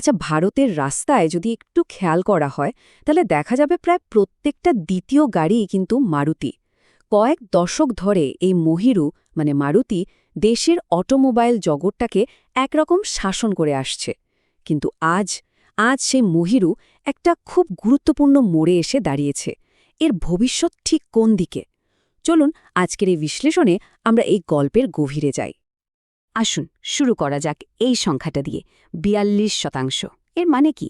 আচ্ছা ভারতের রাস্তায় যদি একটু খেয়াল করা হয়, তাহলে দেখা যাবে প্রায় প্রত্যেকটা দ্বিতীয় গাড়ি কিন্তু মারুতি। কয়েক দশক ধরে এই মহিরু মানে মারুতি, দেশের অটোমোবাইল জগৎটাকে একরকম শাসন করে আসছে। কিন্তু আজ আজ সেই মহিরু একটা খুব গুরুত্বপূর্ণ মোড়ে এসে দাঁড়িয়েছে। এর ভবিষ্যৎ ঠিক কোন দিকে? চলুন আজকের এই বিশ্লেষণে আমরা এই গল্পের গভীরে যাই। আসুন, শুরু করা যাক এই সংখ্যাটা দিয়ে, বিয়াল্লিশ শতাংশ। এর মানে কি?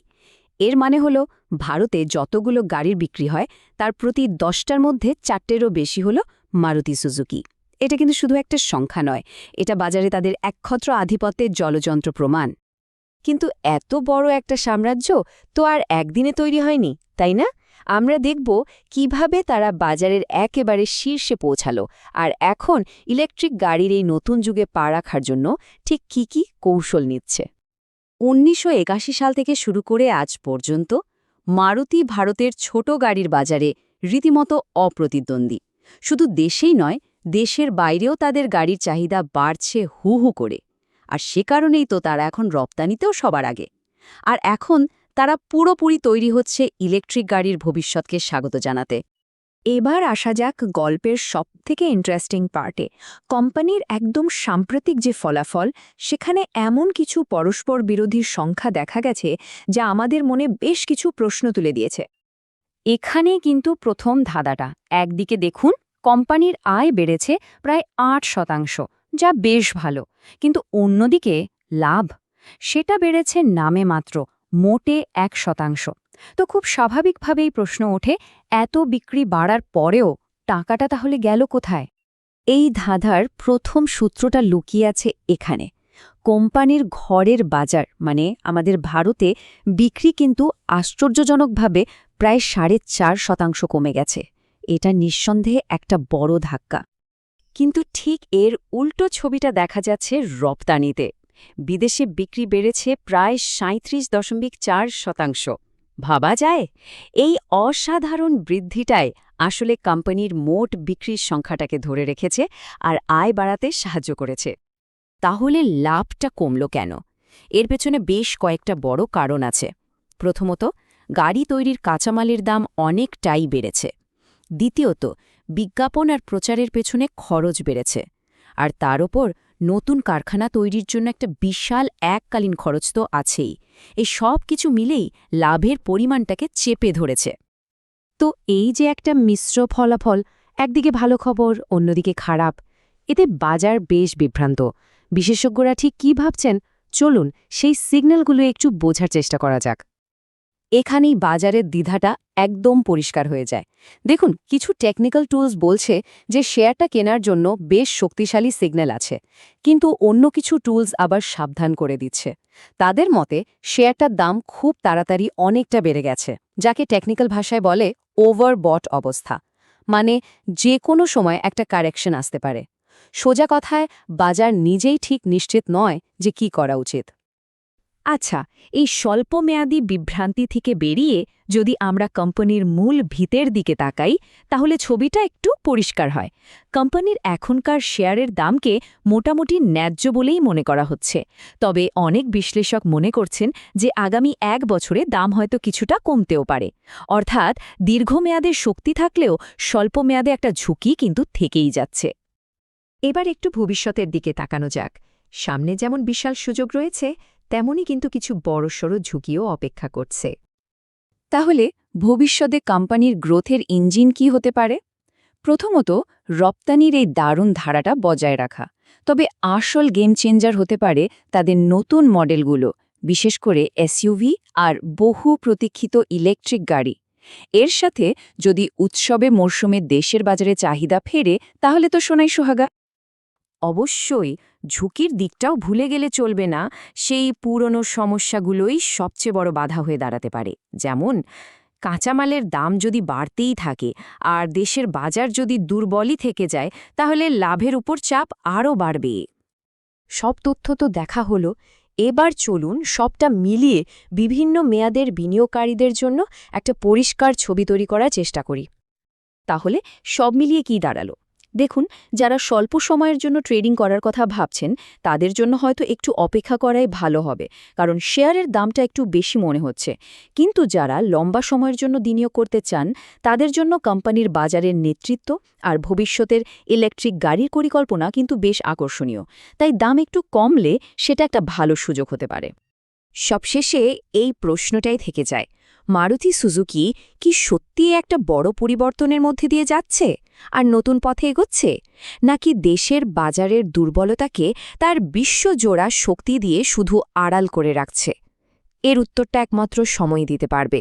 এর মানে হল, ভারতে যতগুলো গাড়ির বিক্রি হয়, তার প্রতি দশটার মধ্যে চারটেরও বেশি হল মারুতি সুজুকি। এটা কিন্তু শুধু একটা সংখ্যা নয়, এটা বাজারে তাদের একক্ষত্র আধিপত্যের জলযন্ত্র প্রমাণ। কিন্তু এত বড় একটা সাম্রাজ্য তো আর একদিনে তৈরি হয়নি, তাই না? আমরা দেখব কীভাবে তারা বাজারের একেবারে শীর্ষে পৌঁছালো আর এখন ইলেকট্রিক গাড়ির এই নতুন যুগে পা রাখার জন্য ঠিক কি কি কৌশল নিচ্ছে। উনিশশো একাশি সাল থেকে শুরু করে আজ পর্যন্ত মারুতি ভারতের ছোট গাড়ির বাজারে রীতিমতো অপ্রতিদ্বন্দ্বী। শুধু দেশেই নয়, দেশের বাইরেও তাদের গাড়ির চাহিদা বাড়ছে হু হু করে। আর সে কারণেই তো তারা এখন রপ্তানিতেও সবার আগে। আর এখন তারা পুরোপুরি তৈরি হচ্ছে ইলেকট্রিক গাড়ির ভবিষ্যৎকে স্বাগত জানাতে। এবার আসা যাক গল্পের সবথেকে ইন্টারেস্টিং পার্টে কোম্পানির একদম সাম্প্রতিক যে ফলাফল, সেখানে এমন কিছু পরস্পর বিরোধী সংখ্যা দেখা গেছে যা আমাদের মনে বেশ কিছু প্রশ্ন তুলে দিয়েছে। এখানে কিন্তু প্রথম ধাঁধাটা। একদিকে দেখুন, কোম্পানির আয় বেড়েছে প্রায় আট শতাংশ, যা বেশ ভালো। কিন্তু অন্যদিকে লাভ, সেটা বেড়েছে নামে মাত্র মোটে এক শতাংশ। তো খুব স্বাভাবিকভাবেই প্রশ্ন ওঠে, এত বিক্রি বাড়ার পরেও টাকাটা তাহলে গেল কোথায়? এই ধাঁধার প্রথম সূত্রটা লুকিয়ে আছে এখানে। কোম্পানির ঘরের বাজার মানে আমাদের ভারতে বিক্রি কিন্তু আশ্চর্যজনকভাবে প্রায় সাড়ে চার শতাংশ কমে গেছে। এটা নিঃসন্দেহে একটা বড় ধাক্কা। কিন্তু ঠিক এর উল্টো ছবিটা দেখা যাচ্ছে রপ্তানিতে। বিদেশে বিক্রি বেড়েছে প্রায় সাঁত্রিশ দশমিক চার শতাংশ। ভাবা যায়? এই অসাধারণ বৃদ্ধিটায় আসলে কোম্পানির মোট বিক্রির সংখ্যাটাকে ধরে রেখেছে আর আয় বাড়াতে সাহায্য করেছে। তাহলে লাভটা কমল কেন? এর পেছনে বেশ কয়েকটা বড় কারণ আছে। প্রথমত, গাড়ি তৈরির কাঁচামালের দাম অনেকটাই বেড়েছে। দ্বিতীয়ত, বিজ্ঞাপন আর প্রচারের পেছনে খরচ বেড়েছে। আর তার ওপর নতুন কারখানা তৈরির জন্য একটা বিশাল এককালীন খরচ তো আছেই। এই সব কিছু মিলেই লাভের পরিমাণটাকে চেপে ধরেছে। তো এই যে একটা মিশ্র ফলাফল, একদিকে ভালো খবর, অন্যদিকে খারাপ, এতে বাজার বেশ বিভ্রান্ত। বিশেষজ্ঞরা ঠিক কী ভাবছেন? চলুন সেই সিগন্যালগুলো একটু বোঝার চেষ্টা করা যাক। এখানেই বাজারের দ্বিধাটা একদম পরিষ্কার হয়ে যায়। দেখুন, কিছু টেকনিক্যাল টুলস বলছে যে শেয়ারটা কেনার জন্য বেশ শক্তিশালী সিগন্যাল আছে, কিন্তু অন্য কিছু টুলস আবার সাবধান করে দিচ্ছে। তাদের মতে শেয়ারটার দাম খুব তাড়াতাড়ি অনেকটা বেড়ে গেছে, যাকে টেকনিক্যাল ভাষায় বলে ওভারবট অবস্থা। মানে যে কোনো সময় একটা কারেকশন আসতে পারে। সোজা কথায়, বাজার নিজেই ঠিক নিশ্চিত নয় যে কি করা উচিত। আচ্ছা এই স্বল্পমেয়াদী বিভ্রান্তি থেকে বেরিয়ে যদি আমরা কোম্পানির মূল ভিতের দিকে তাকাই, তাহলে ছবিটা একটু পরিষ্কার হয়। কোম্পানির এখনকার শেয়ারের দামকে মোটামুটি ন্যায্য বলেই মনে করা হচ্ছে। তবে অনেক বিশ্লেষক মনে করছেন যে আগামী এক বছরে দাম হয়তো কিছুটা কমতেও পারে। অর্থাৎ দীর্ঘমেয়াদের শক্তি থাকলেও স্বল্পমেয়াদে একটা ঝুঁকি কিন্তু থেকেই যাচ্ছে। এবার একটু ভবিষ্যতের দিকে তাকানো যাক। সামনে যেমন বিশাল সুযোগ রয়েছে তেমনই কিন্তু কিছু বড়সড় ঝুঁকিও অপেক্ষা করছে। তাহলে ভবিষ্যতে কোম্পানির গ্রোথের ইঞ্জিন কি হতে পারে? প্রথমত, রপ্তানির এই দারুণ ধারাটা বজায় রাখা। তবে আসল গেম চেঞ্জার হতে পারে তাদের নতুন মডেলগুলো, বিশেষ করে এসইউভি আর বহু প্রতীক্ষিত ইলেকট্রিক গাড়ি। এর সাথে যদি উৎসবে মরশুমে দেশের বাজারে চাহিদা ফেরে, তাহলে তো সোনাই সোহাগা। অবশ্যই ঝুঁকির দিকটাও ভুলে গেলে চলবে না, সেই পুরনো সমস্যাগুলোই সবচেয়ে বড় বাধা হয়ে দাঁড়াতে পারে। যেমন, কাঁচামালের দাম যদি বাড়তেই থাকে আর দেশের বাজার যদি দুর্বলই থেকে যায়, তাহলে লাভের উপর চাপ আরও বাড়বে। সব তথ্য তো দেখা হলো, এবার চলুন সবটা মিলিয়ে বিভিন্ন মেয়াদের বিনিয়োগকারীদের জন্য একটা পরিষ্কার ছবি তৈরি করার চেষ্টা করি। তাহলে সব মিলিয়ে কি দাঁড়াল? দেখুন, যারা স্বল্প সময়ের জন্য ট্রেডিং করার কথা ভাবছেন, তাদের জন্য হয়তো একটু অপেক্ষা করাই ভালো হবে, কারণ শেয়ারের দামটা একটু বেশি মনে হচ্ছে। কিন্তু যারা লম্বা সময়ের জন্য বিনিয়োগ করতে চান, তাদের জন্য কোম্পানির বাজারের নেতৃত্ব আর ভবিষ্যতের ইলেকট্রিক গাড়ির পরিকল্পনা কিন্তু বেশ আকর্ষণীয়। তাই দাম একটু কমলে সেটা একটা ভালো সুযোগ হতে পারে। সবশেষে এই প্রশ্নটাই থেকে যায় মারুতি সুজুকি কি সত্যি একটা বড় পরিবর্তনের মধ্যে দিয়ে যাচ্ছে? আর নতুন পথে এগোচ্ছে? নাকি দেশের বাজারের দুর্বলতাকে তার বিশ্বজোড়া শক্তি দিয়ে শুধু আড়াল করে রাখছে? এর উত্তরটা একমাত্র সময় দিতে পারবে।